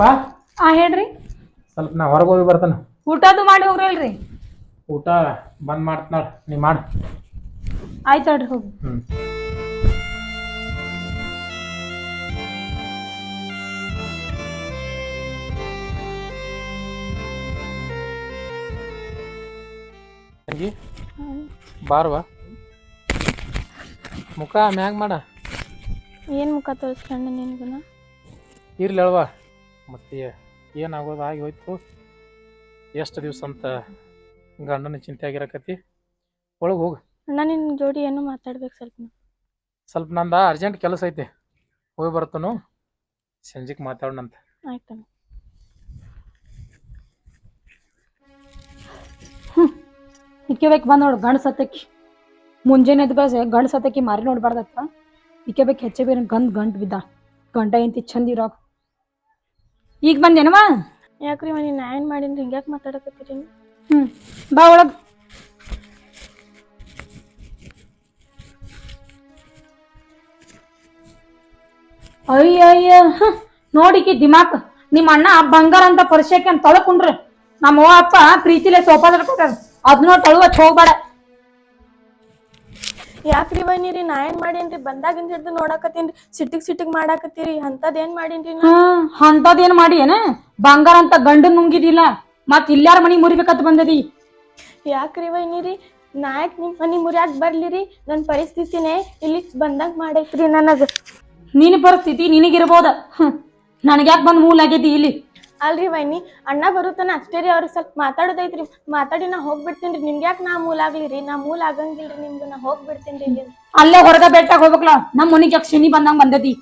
ಪಾ. ಆ ಹೇಳ್ರಿ. ಸ್ವಲ್ಪ ನಾ ಹೊರಗೆ ಹೋಗಿ ಬರ್ತಾನ. ಊಟದು ಮಾಡಿ ಹೋಗ್ರಲ್ರಿ. ಊಟ ಬಂದ್ ಮಾಡ್ತಾಳ ನೀ ಮಾಡು. ಆಯ್ತು ಹೇಳ್ರಿ ಹೋಗಿ. ಹ್ಮ್. ತಂಗಿ ಬಾರ್ವಾ. ಮುಖ ಮ್ಯಾಗ ಮಾಡ. ಏನು ಮುಖ ತೋರಿಸ್ಕೊಂಡು ನಿನ್ಗುನ? ಇರ್ಲಿ ಅಲ್ವಾ ಮತ್ತೆ ಏನಾಗೋದು ಆಗಿ ಹೋಯ್ತು? ಎಷ್ಟು ದಿವ್ಸ ಅಂತ ಗಂಡನ ಚಿಂತೆ ಆಗಿರಕತಿ ಒಳಗೆ ಹೋಗು. ಅಣ್ಣ ನಿನ್ನ ಜೋಡಿ ಏನು ಮಾತಾಡ್ಬೇಕು ಸ್ವಲ್ಪ ಸ್ವಲ್ಪ ನಂದ ಅರ್ಜೆಂಟ್ ಕೆಲಸ ಐತೆ. ಹೋಗಿ ಬರ್ತನು. ಸಂಜೆಗೆ ಮಾತಾಡೋಣಂತ. ಆಯ್ತು ಇಕ್ಕೆಬೇಕು ಬಂದ ನೋಡು ಗಂಡ ಸತ್ತಕ್ಕಿ ಮುಂಜಾನೆ ಎದ್ದು ಬಸ್ ಗಂಡ ಸತ್ತಕ್ಕಿ ಮಾರಿ ನೋಡ್ಬಾರ್ದತ್ತ. ಇಕ್ಕೆಬೇಕು ಹೆಚ್ಚೆ ಬೇರೆ ಗಂದ್ ಗಂಟ್ ಬಿದ್ದ. ಗಂಟ ಎಂತಿ ಚಂದ ಇರೋಕ್ ಈಗ ಬಂದೇನವ ಯಾಕ್ರಿ ಮನಿ ನಾ ಏನು ಮಾಡೀನಿ ಹಿಂಗ್ಯಾಕೆ ಮಾತಾಡಕತ್ತೀರಿ ಹ್ಞೂ ಹ್ಮ್ ಬಾ ಒಳಗ್. ಅಯ್ಯಯ್ಯ ನೋಡಿಕಿ ದಿಮಾಕ್. ನಿಮ್ಮ ಅಣ್ಣ ಬಂಗಾರ ಅಂತ ಪರಿಚಯಕ್ಕೆ ಅಂತ ತೊಳಕೊಂಡ್ರಿ. ನಮ್ಮ ಅವ್ವ ಅಪ್ಪ ಪ್ರೀತಿಲೆ ಸೋಫಾ ಕೊಟ್ಟಾರ ಅದನ್ನ ತೊಳುವ ಹೋಗ್ಬೇಡ. ಯಾಕ್ರಿ ಬನ್ನಿರಿ ನಾ ಏನ್ ಮಾಡೇನ್ರಿ? ಬಂದಾಗಿಂದ ಹಿಡ್ದು ನೋಡಾಕತ್ತೀನ್ರಿ ಸಿಟ್ಟಿಗ್ ಸಿಟ್ಟಿಗ್ ಮಾಡಾಕತ್ತೀರಿ. ಅಂತದ್ ಏನ್ ಮಾಡೇನ್ರಿ ನಾ ಹ್ಮ್ ಅಂತದೇನ್ ಮಾಡಿ ಏನ ಬಂಗಾರ ಅಂತ ಗಂಡು ನುಂಗಿದಿಲ್ಲ. ಮತ್ ಇಲ್ಲಾರ ಮನಿ ಮುರಿಬೇಕಂತ ಬಂದದಿ? ಯಾಕ್ರಿ ಬನ್ನಿರಿ ನಾಯಕ್ ನಿಮ್ ಮನಿ ಮುರಿಯಾಕ್ ಬರ್ಲಿರಿ? ನನ್ನ ಪರಿಸ್ಥಿತಿನೇ ಇಲ್ಲಿ ಬಂದಂಗ್ ಮಾಡೈತ್ರಿ ನನಗೆ. ನಿನ್ ಪರಿಸ್ಥಿತಿ ನಿನಗಿರ್ಬೋದ? ನನಗ್ಯಾಕ್ ಬಂದ್ ಮೂಲ ಆಗೈತಿ ಇಲ್ಲಿ? ಅಲ್ರಿ ವೈನಿ ಅಣ್ಣ ಬರುತ್ತಾನ ಅಷ್ಟೇ ರೀ ಅವ್ರಿಗೆ ಸ್ವಲ್ಪ ಮಾತಾಡೋದೈತ್ರಿ. ಮಾತಾಡಿ ನಾ ಹೋಗ್ಬಿಡ್ತೀನಿ ರೀ. ನಿಮ್ಗೆ ಯಾಕೆ ನಾ ಮೂಲ ಆಗ್ಲಿ ರೀ ನಾ ಮೂಲ ಆಗಂಗಿಲ್ರಿ ನಿಮ್ದು. ನಾ ಹೋಗ್ಬಿಡ್ತೀನಿ ರೀ ಇಲ್ಲಿ ಅಲ್ಲೇ ಹೊರಗ ಬೆಟ್ಟಾಗ ಹೋಗ್ಬೇಕಲ್ಲ ನಮ್ಮ ಮನಿಗೆ ಯಾಕೆ ಶನಿ ಬಂದಂಗ ಬಂದದಿ.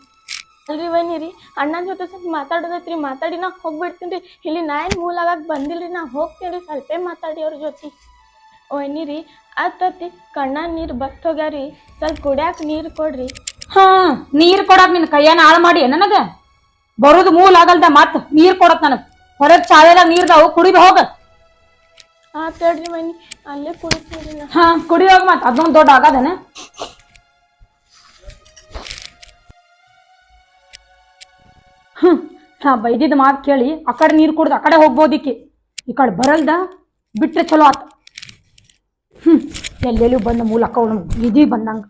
ಅಲ್ರಿ ವೈನಿ ರೀ ಅಣ್ಣನ ಜೊತೆ ಸ್ವಲ್ಪ ಮಾತಾಡೋದೈತ್ರಿ. ಮಾತಾಡಿ ನಾ ಹೋಗ್ಬಿಡ್ತೀನಿ ರೀ. ಇಲ್ಲಿ ನಾ ಏನು ಮೂಲ ಆಗಕ್ಕೆ ಬಂದಿಲ್ರಿ. ನಾ ಹೋಗ್ತೀನಿ ರೀ. ಸ್ವಲ್ಪೇ ಮಾತಾಡಿ ಅವ್ರ ಜೊತೆ. ವೈನಿ ರೀ ಆತತಿ ಕಣ್ಣ ನೀರು ಬತ್ ಹೋಗ್ಯಾರಿ. ಸ್ವಲ್ಪ ಕುಡ್ಯಾಕ ನೀರು ಕೊಡ್ರಿ. ಹಾ ನೀರ್ ಕೊಡಾಕ್ ನಿನ್ನ ಕೈಯನ್ನ ಹಾಳು ಮಾಡಿ ನನಗ? ಬರೋದು ಮೂಲ ಆಗಲ್ದ ಮತ್ ನೀರ್ ಕೊಡತ್ ನನಗ್. ಹೊರಗ್ ಚಾಲೆಲ್ಲ ನೀರ್ದಾವು ಕುಡಿದ ಹೋಗ. ಆತ್ ಹೇಳ್ರಿ ವೈನಿ ಅಲ್ಲೇ ಕುಡಿ ನಾ ಹಾ ಕುಡಿ ಹೋಗ ಮತ್ ಅದೊಂದ್ ದೊಡ್ಡ ಆಗದನ? ಹ್ಮ್ ನಾ ಬೈದಿದ್ ಮಾತ್ ಕೇಳಿ ಆ ಕಡೆ ನೀರ್ ಕುಡ್ದು ಆ ಕಡೆ ಹೋಗ್ಬೋದಿಕ್ಕಿ ಈ ಕಡೆ ಬರಲ್ದ ಬಿಟ್ರೆ ಚಲೋ ಆತ. ಹ್ಮ್ ಎಲ್ಲೆಲ್ಲೂ ಬಂದ ಮೂಲ ಅಕ್ಕ ಇದಿ ಬಂದಂಗ.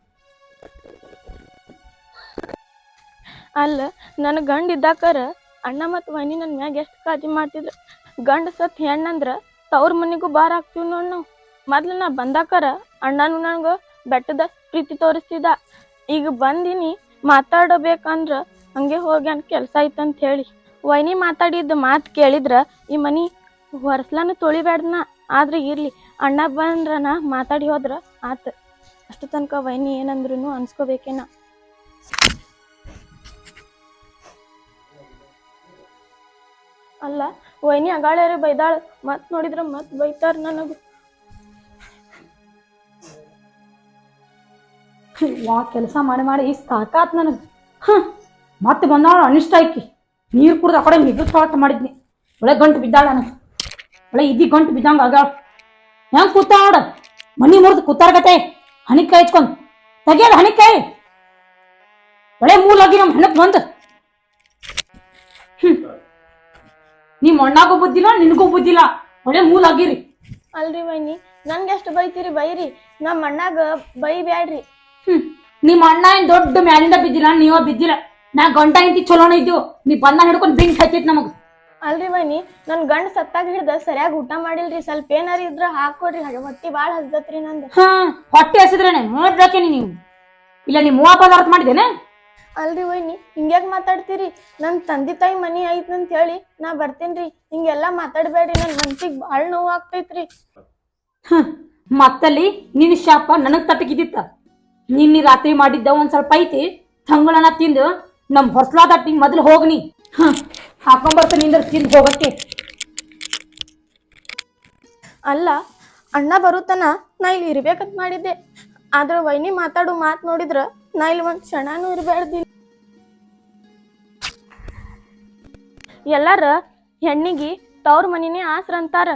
ಅಲ್ಲ, ನನ್ನ ಗಂಡ ಇದ್ದಾಕರ ಅಣ್ಣ ಮತ್ತು ವೈನಿ ನನ್ನ ಮ್ಯಾಗ ಎಷ್ಟು ಕಾಳಜಿ ಮಾಡ್ತಿದ್ರು. ಗಂಡ ಸತ್ ಹೆಣ್ಣಂದ್ರ ತವ್ರ ಮನೆಗೂ ಬಾರ ಹಾಕ್ತೀವಿ ನೋಡಿ ನಾವು. ಮೊದ್ಲು ನಾ ಬಂದಾಕರ ಅಣ್ಣನು ನನಗೆ ಬೆಟ್ಟದ ಪ್ರೀತಿ ತೋರಿಸ್ತಿದ್ದ ಈಗ ಬಂದಿನಿ ಮಾತಾಡಬೇಕಂದ್ರ ಹಂಗೆ ಹೋಗ್ಯಾನ ಕೆಲಸ ಐತಂತ ಹೇಳಿ. ವೈನಿ ಮಾತಾಡಿದ್ದ ಮಾತು ಕೇಳಿದ್ರ ಈ ಮನಿ ಹೊರಸ್ಲಾನು ತೊಳಿಬ್ಯಾಡ್ನ ಆದ್ರೆ ಇರ್ಲಿ, ಅಣ್ಣ ಬಂದ್ರನ ಮಾತಾಡಿ ಹೋದ್ರ ಆತ. ಅಷ್ಟು ತನಕ ವೈನಿ ಏನಂದ್ರೂ ಅನ್ಸ್ಕೋಬೇಕೇನ ಅಲ್ಲ, ವೈನಿ ಅಗಾಳ್ಯಾರ ಬೈದಾಳ ಮತ್ ನೋಡಿದ್ರ ಮತ್ ಬೈತಾರ ನನಗ. ಯಾ ಕೆಲಸ ಮಾಡಿ ಮಾಡಿ ಈ ಸಾಕಾತ್ ನನಗ. ಮತ್ತೆ ಬಂದಾಳ ಅನಿಷ್ಟ ಐಕಿ ನೀರು ಕುಡ್ದು ಆ ಕಡೆ ಸ್ಟಾರ್ಟ್ ಮಾಡಿದ್ನಿ. ಒಳ್ಳೆ ಗಂಟು ಬಿದ್ದಾಳ ಒಳ್ಳೆ ಇದಿ ಗಂಟು ಬಿದ್ದಂಗ ಆಗಾಳ ಹೆಂಗ್ ಕೂತ ನೋಡ? ಮನಿ ಮುರಿದು ಕೂತಾರ್ಗತೆ ಹಣಿಕಾಯಿ ಇಟ್ಕೊಂಡ್. ತೆಗಿಯದ ಹಣಿಕಾಯಿ ಒಳ್ಳೆ ಮೂಲಾಗಿ ನಮ್ಮ ಹೆಣಕ್ ಬಂದ್. ನಿಮ್ಮ ಅಣ್ಣಾಗೂ ಬುದ್ಧಿಲ್ಲ ನಿನಗೂ ಬುದ್ಧಿಲ್ಲ. ಒಳ್ಳೆ ಮೂಲಾಗಿರಿ ಅಲ್ರಿ ವೈನಿ ನನ್ಗೆ ಎಷ್ಟು ಬೈತೀರಿ ಬೈರಿ ನಮ್ಮ ಅಣ್ಣಾಗ ಬೈಬ್ಯಾಡ್ರಿ. ಹ್ಮ್. ನಿಮ್ಮ ಅಣ್ಣ ಏನ್ ದೊಡ್ಡ ಮ್ಯಾಲಿಂದ ಬಿದ್ದಿಲ್ಲ ನೀವ ಬಿದ್ದಿಲ್ಲ. ನಾ ಗಂಟ ಇಂತಿ ಚಲೋನ ಇದ್ದೀವಿ ನೀ ಬಂದ ಹಿಡ್ಕೊಂಡ್ ಬೆಂಕಿ ಹಚ್ಚಿತ್ ನಮಗ್. ಅಲ್ರಿ ವೈನಿ ನನ್ ಗಂಡ ಸತ್ತಾಗ ಹಿಡ್ದ ಸರಿಯಾಗಿ ಊಟ ಮಾಡಿಲ್ರಿ ಸ್ವಲ್ಪ ಏನಾರ ಇದ್ರ ಹಾಕೊಡ್ರಿ ಹಳೆ ಹೊಟ್ಟಿ ಭಾಳ ಹಸ್ದತ್ರಿ ನಂದು. ಹಾ ಹೊಟ್ಟೆ ಹಸಿದ್ರೇನೆ ನೋಡ್ಬೇಕೇನಿ ನೀವು. ಇಲ್ಲ ನೀವು ಮೂವ ಪದಾರ್ಥ ಮಾಡಿದೇನೆ ಅಲ್ರಿ ವೈನಿ ಹಿಂಗ್ಯಾಕ್ ಮಾತಾಡ್ತೀರಿ? ನನ್ ತಂದೆ ತಾಯಿ ಮನಿ ಐತ್ ಅಂತ ಹೇಳಿ ನಾ ಬರ್ತೇನ್ರಿ. ಹಿಂಗೆಲ್ಲಾ ಮಾತಾಡ್ಬೇಡ್ರಿ ನನ್ ಮನ್ಸಿಗ್ ಭಾಳ ನೋವು ಆಗ್ತೈತ್ರಿ. ಮತ್ತಲ್ಲಿ ನಿನ್ನ ಶಾಪ ನನಗ್ ತಟಗಿದಿತ್ತ ನಿನ್ನೆ ರಾತ್ರಿ ಮಾಡಿದ್ದ ಒಂದ್ ಸ್ವಲ್ಪ ಐತಿ ತಂಗಳನ್ನ ತಿಂದು ನಮ್ ಹೊಸ್ಲಾ ತಟ್ಟಿ ಮೊದ್ಲು ಹೋಗ್ನಿ. ಹಾಕೊಂಬರ್ತ ಹಾಕೊಂಬರ್ತೀನಿ ತಿಂದು ಹೋಗಕ್ಕೆ. ಅಲ್ಲ ಅಣ್ಣ ಬರುತ್ತನ? ನಾ ಇಲ್ಲಿ ಇರ್ಬೇಕಂತ ಮಾಡಿದ್ದೆ. ಆದ್ರ ವೈನಿ ಮಾತಾಡು ಮಾತ್ ನೋಡಿದ್ರ ನಾ ಇಲ್ಲಿ ಒಂದು ಕ್ಷಣನೂ ಇರಬಾರ್ದಿಲ್ಲ ಎಲ್ಲಾರ ಹೆಣ್ಣಿಗೆ ತವ್ರ ಮನಿನೇ ಆಸ್ರ ಅಂತಾರ.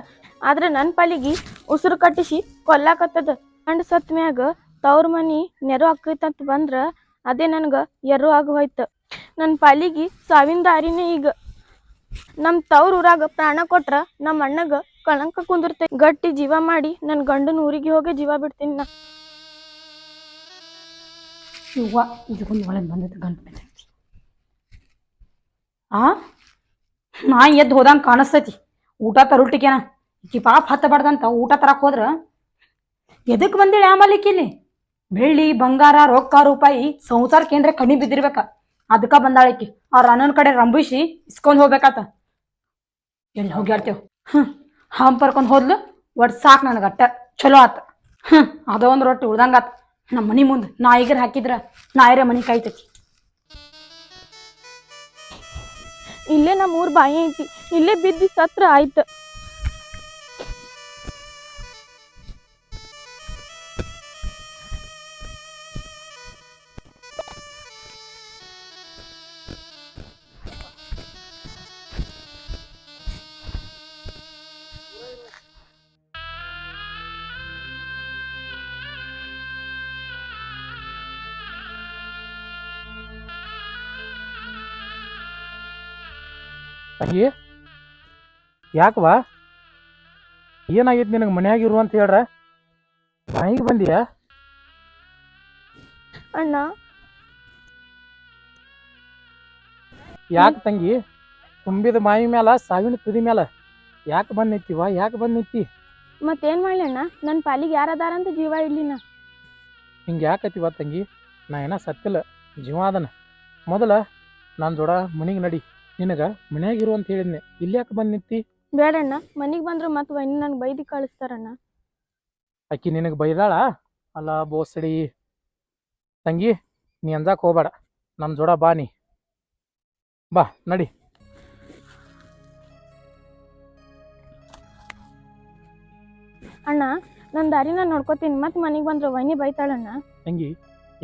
ಆದ್ರೆ ನನ್ನ ಪಾಲಿಗೆ ಉಸಿರು ಕಟ್ಟಿಸಿ ಕೊಲ್ಲಾಕತ್ತದ. ಗಂಡ ಸತ್ ಮ್ಯಾಗ ತವ್ರ ಮನಿ ನೆರು ಆಕೈತಂತ ಬಂದ್ರ ಅದೇ ನನ್ಗ ಎರು ಆಗೋಯ್ತು. ನನ್ನ ಪಾಲಿಗೆ ಸಾವಿನ ದಾರಿನೇ ಈಗ. ನಮ್ಮ ತವ್ರ ಊರಾಗ ಪ್ರಾಣ ಕೊಟ್ರ ನಮ್ಮ ಅಣ್ಣಗ ಕಳಂಕ ಕುಂದಿರ್ತೈತಿ. ಗಟ್ಟಿ ಜೀವ ಮಾಡಿ ನನ್ನ ಗಂಡನ ಊರಿಗೆ ಹೋಗಿ ಜೀವ ಬಿಡ್ತೀನಿ ನಾ. ಇವ್ವ ಇದಕ್ಕೊಂದು ಒಳಗೆ ಬಂದದ್ದು ಗಂಟು ಬಿದ್ದೈತಿ ಆ? ನಾ ಎದ್ದು ಹೋದಂಗೆ ಕಾಣಿಸ್ತೈತಿ. ಊಟ ತರುಟಿಕೆನ ಈಕಿ ಪಾಪ ಹತ್ತಬಾರ್ದಂತ ಊಟ ತರಕ್ಕೆ ಹೋದ್ರ ಎದಕ್ಕೆ ಬಂದಿಳಿ ಆಮೇಲೆ ಇಲ್ಲಿ? ಬೆಳ್ಳಿ, ಬಂಗಾರ, ರೊಕ್ಕ, ರೂಪಾಯಿ, ಸಂಸಾರ ಕೇಂದ್ರ ಕಣ್ಣಿ ಬಿದ್ದಿರ್ಬೇಕ. ಅದಕ್ಕೆ ಬಂದಾಳಿಕಿ ಅವ್ರ ಅಣ್ಣನ ಕಡೆ ರಂಬಿಸಿ ಇಸ್ಕೊಂಡು ಹೋಗ್ಬೇಕಾತ. ಎಲ್ಲಿ ಹೋಗ್ಯಾಡ್ತೇವ್ ಹ್ಞೂ ಹಂಪರ್ಕೊಂಡು ಹೋದ್ಲು, ಒಟ್ಟು ಸಾಕು ನನಗೆ ಅಟ್ಟ ಚಲೋ ಆತ. ಹ್ಞೂ ಅದೊಂದು ರೊಟ್ಟಿ ಉಳ್ದಂಗಾತ. ನಮ್ಮ ಮನಿ ಮುಂದೆ ನಾಯಿಗರ್ ಹಾಕಿದ್ರ ನಾಯಿರ ಮನಿ ಕಾಯ್ತೈತಿ. ಇಲ್ಲೇ ನಮ್ಮ ಬಾಯಿ ಐತಿ. ಇಲ್ಲೇ ಬಿದ್ದಿ ಸತ್ರ ಆಯ್ತು. ತಂಗಿ ಯಾಕವಾ ಏನಾಗೈತಿ ನಿನಗೆ ಮನ್ಯಾಗ ಇರು ಅಂತ ಹೇಳ್ರ? ಮನೆಗೆ ಬಂದಿಯಾ? ಅಣ್ಣ. ಯಾಕೆ ತಂಗಿ? ತುಂಬಿದ ಮಾಯಿ ಮ್ಯಾಲ ಸಾವಿನ ತುದಿ ಮ್ಯಾಲ ಯಾಕೆ ಬಂದ್ ನಿಂತಿವ ಯಾಕೆ ಬಂದ್ ನಿಂತಿ ಮತ್ತೇನ್ ಮಾಡ್ಲಿ ಅಣ್ಣ? ನನ್ನ ಪಾಲಿಗೆ ಯಾರದಾರ ಅಂತ ಜೀವ ನಾ. ಹಿಂಗೆ ಯಾಕತಿವ ತಂಗಿ? ನಾ ಏನ ಸತ್ತಿಲ್ಲ ಜೀವ ಅದನ. ಮೊದಲ ನನ್ನ ಜೋಡ ಮನಿಗೆ ನಡಿ. ನಿನಗ ಮನ್ಯಾಗ ಇರು ಅಂತ ಹೇಳಿದ್ನೆ. ಇಲ್ಲಿ ಯಾಕೆ ಬಂದ್ ನಿಂತಿ ಬೇಡಣ್ಣ ಮನಿಗ್ ಬಂದ್ರು ಮತ್ ವೈನಿ ನನ್ಗೆ ಬೈದಿ ಕಳಿಸ್ತಾರಣ್ಣ. ಅಕ್ಕಿ ನಿನಗೆ ಬೈದಾಳ? ಅಲ್ಲ ಬೋಸಡಿ ತಂಗಿ ನೀ ಅಂಜಾಕ್ ಹೋಗ್ಬೇಡ. ನಮ್ಮ ಜೋಡ ಬಾ ನೀ. ಬಾ ನಡಿ. ಅಣ್ಣ ನನ್ ದಾರಿನ ನೋಡ್ಕೊತೀನಿ ನೋಡ್ಕೋತೀನಿ ಮತ್ ಮನಿಗೆ ಬಂದ್ರೆ ವೈನಿ ಬೈತಾಳಣ್ಣ. ತಂಗಿ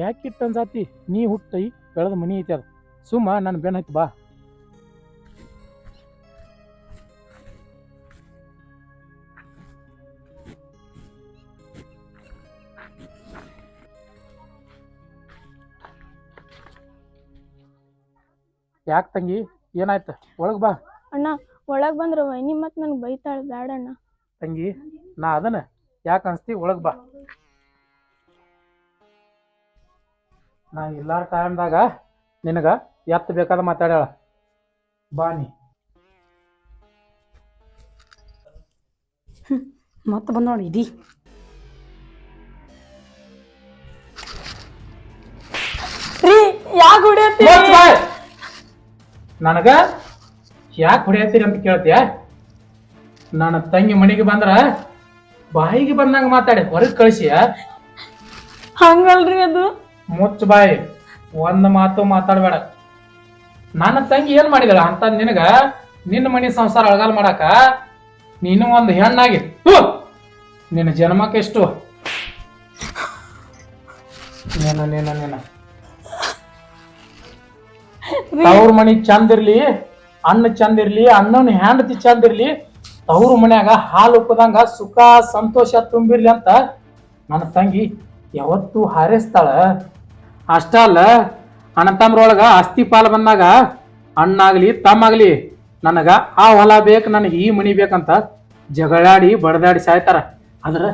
ಯಾಕೆ ಇಟ್ಟು ಅನ್ಸಾತಿ ನೀ ಹುಟ್ಟೈ ಬೆಳೆದ ಮನಿ ಐತಿ ಅದು. ಸುಮ್ಮ ನನ್ನ ಬೆನ್ ಹತ್ತಿ ಬಾ. ಯಾಕೆ ತಂಗಿ? ಏನಾಯ್ತು? ಒಳಗೆ ಬಾ. ಅಣ್ಣ ಒಳಗೆ ಬಂದ್ರೆ ವೈನಿ ಮತ್ತೆ ನನಗೆ ಬೈತಾಳೆ ಬೇಡಣ್ಣ ತಂಗಿ ನಾ ಅದನ್ನ ಯಾಕೆ ಅನಿಸ್ತಿ? ಒಳಗೆ ಬಾ. ನಾ ಇಲ್ಲಾರ ಟೈಮ್ದಾಗ ನಿನಗ ಎತ್ತ ಬೇಕಾದ ಮಾತಾಡ್ಯಾಳ. ಬಾ ನೀ. ಮತ್ತೆ ಬಂದ ನೋಡಿ ಇದಿ ರೀ ಯಾಕೆ ಹೊಡಿಯತ್ತಿ. ನನಗ ಯಾಕೆ ಹೊಡೆಯತ್ತೀರಿ ಅಂತ ಕೇಳ್ತೀಯ? ನನ್ನ ತಂಗಿ ಮನೆಗೆ ಬಂದ್ರ ಬಾಯಿಗೆ ಬಂದಂಗ ಮಾತಾಡಿ ಹೊರಗೆ ಕಳಿಸಿಯ ಹಂಗಲ್ರಿ ಅದು. ಮುಚ್ಚ ಬಾಯಿ ಒಂದ್ ಮಾತು ಮಾತಾಡಬೇಡ. ನನ್ನ ತಂಗಿ ಏನ್ ಮಾಡಿದಳ ಅಂತ ನಿನಗ ನಿನ್ನ ಮನೆ ಸಂಸಾರ ಅಳಗಾಲ ಮಾಡಾಕ ನೀನು ಒಂದು ಹೆಣ್ಣಾಗಿ! ನಿನ್ನ ಜನ್ಮಕ್ಕೆ ಎಷ್ಟು? ನೀನು ನೀನು ನೀನು. ತವ್ರ ಮನಿ ಚಂದ ಇರ್ಲಿ, ಅಣ್ಣ ಚಂದ ಇರ್ಲಿ, ಅಣ್ಣನ ಹೆಂಡತಿ ಚಂದ ಇರ್ಲಿ, ತವ್ರ ಮನ್ಯಾಗ ಹಾಲು ಉಕ್ಕದಂಗ ಸುಖ, ಸಂತೋಷ ತುಂಬಿರ್ಲಿ ಅಂತ ನನ್ನ ತಂಗಿ ಯಾವತ್ತೂ ಹಾರೈಸ್ತಾಳ. ಅಷ್ಟ ಅಲ್ಲ, ಅಣ್ಣ ತಮ್ರೊಳಗ ಪಾಲು ಬಂದಾಗ ಅಣ್ಣಾಗ್ಲಿ ತಮ್ಮಾಗ್ಲಿ ನನಗ ಆ ಹೊಲ ಬೇಕು, ನನಗೆ ಈ ಮನಿ ಬೇಕಂತ ಜಗಳಾಡಿ ಬಡದಾಡಿ ಸಾಯ್ತಾರ. ಆದ್ರ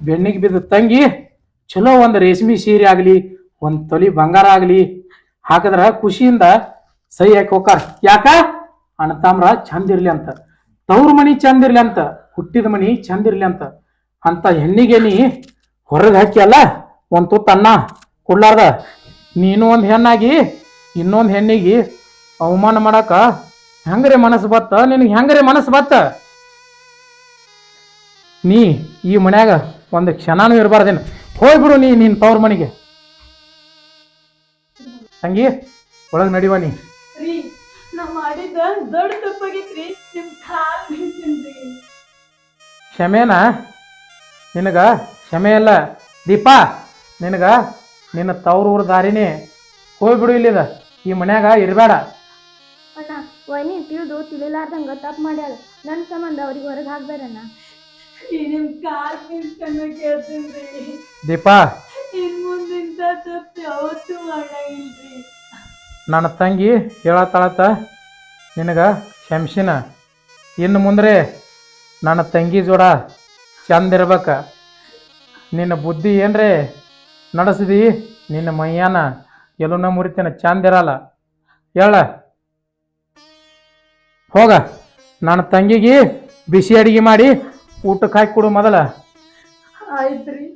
ಬೆಣ್ಣಿಗೆ ಬಿದ್ದ ತಂಗಿ, ಚಲೋ ಒಂದು ರೇಷ್ಮೆ ಸೀರೆ ಆಗಲಿ, ಒಂದು ತೊಲಿ ಬಂಗಾರ ಆಗ್ಲಿ ಹಾಕಿದ್ರ ಖುಷಿಯಿಂದ ಸಹಿ ಹಾಕಿ ಯಾಕ? ಅಣ್ಣತಾಮ್ರ ಚಂದ ಇರ್ಲಿ ಅಂತ. ತವ್ರ ಮನಿ ಚಂದ ಇರ್ಲಿ ಅಂತ. ಹುಟ್ಟಿದ ಮನಿ ಚಂದ ಇರ್ಲಿ ಅಂತ. ಅಂತ ಹೆಣ್ಣಿಗೆ ನೀ ಹೊರಗೆ ಹಾಕಿ ಅಲ್ಲ, ಒಂದ್ ತುತ್ತ ಅನ್ನ ಕೊಡ್ಲಾರ್ದ. ನೀನು ಒಂದ್ ಹೆಣ್ಣಾಗಿ, ಇನ್ನೊಂದ್ ಹೆಣ್ಣಿಗೆ ಅವಮಾನ ಮಾಡಾಕ ಹೆಂಗ್ರೆ ಮನಸ್ಸು ಬತ್ತ? ನಿನಗೆ ಹೆಂಗ್ರೆ ಮನಸ್ಸು ಬತ್ತ? ನೀ ಈ ಮನ್ಯಾಗ ಒಂದು ಕ್ಷಣನೂ ಇರಬಾರ್ದೇನು. ಹೋಗ್ಬಿಡು ನೀ ನಿನ್ನ ತವ್ರ ಮನೆಗೆ. ತಂಗಿ ಒಳಗ್ ನಡಿವ ನೀ. ರೀ ನಾ ಮಾಡಿದ ದೊಡ್ಡ ತಪ್ಪಾಗೈತ್ರಿ. ನಿಮ್ ಕಾಲ್ ಬೀಳ್ತೀನ್ರಿ. ಕ್ಷಮೆನ? ನಿನಗ ಕ್ಷಮೆ ಅಲ್ಲ. ದೀಪಾ ನಿನಗ ನಿನ್ನ ತವ್ರ ಊರ ದಾರಿನೇ ಹೋಗ್ಬಿಡು ಇಲ್ಲಿದ. ಈ ಮನ್ಯಾಗ ಇರಬೇಡ ಅಣ್ಣ ವೈನಿ ತಿಳಿದು ತಿಳಿಲಾರ್ದಂಗ ತಪ್ಪು ಮಾಡ್ಯಾಳ. ನನ್ನ ಸಂಬಂಧ ಅವ್ರಿಗೆ ಹೊರಗೆ ಹಾಕ್ಬೇಡಣ್ಣ. ನಿಮ್ ಕಾಲ್ ಬೀಳ್ತಾನ ಕೇಳ್ತೀನ್ರಿ. ದೀಪಾ ಇನ್ ಮುಂದಿಂತ ತಪ್ಪು ಯಾವತ್ತೂ ಮಾಡಂಗಿಲ್ರಿ ನನ್ನ ತಂಗಿ ಹೇಳತ್ತಾಳತ್ತ? ನಿನಗ ಶಂಶಿನ? ಇನ್ನು ಮುಂದ್ರೆ ನನ್ನ ತಂಗಿ ಜೋಡ ಚಂದ ಇರ್ಬೇಕ. ನಿನ್ನ ಬುದ್ಧಿ ಏನ್ರೆ? ನಡೆಸಿದಿ? ನಿನ್ನ ಮೈಯಾನ ಎಲ್ಲುನ ಮುರಿತೇನೆ ಚಂದ ಇರಲ್ಲ. ಹೇಳ. ಹೋಗ. ನನ್ನ ತಂಗಿಗೆ ಬಿಸಿ ಅಡಿಗೆ ಮಾಡಿ ಊಟಕ್ಕೆ ಹಾಕಿ ಕೊಡು ಮೊದಲ. ಆಯ್ತ್ರಿ.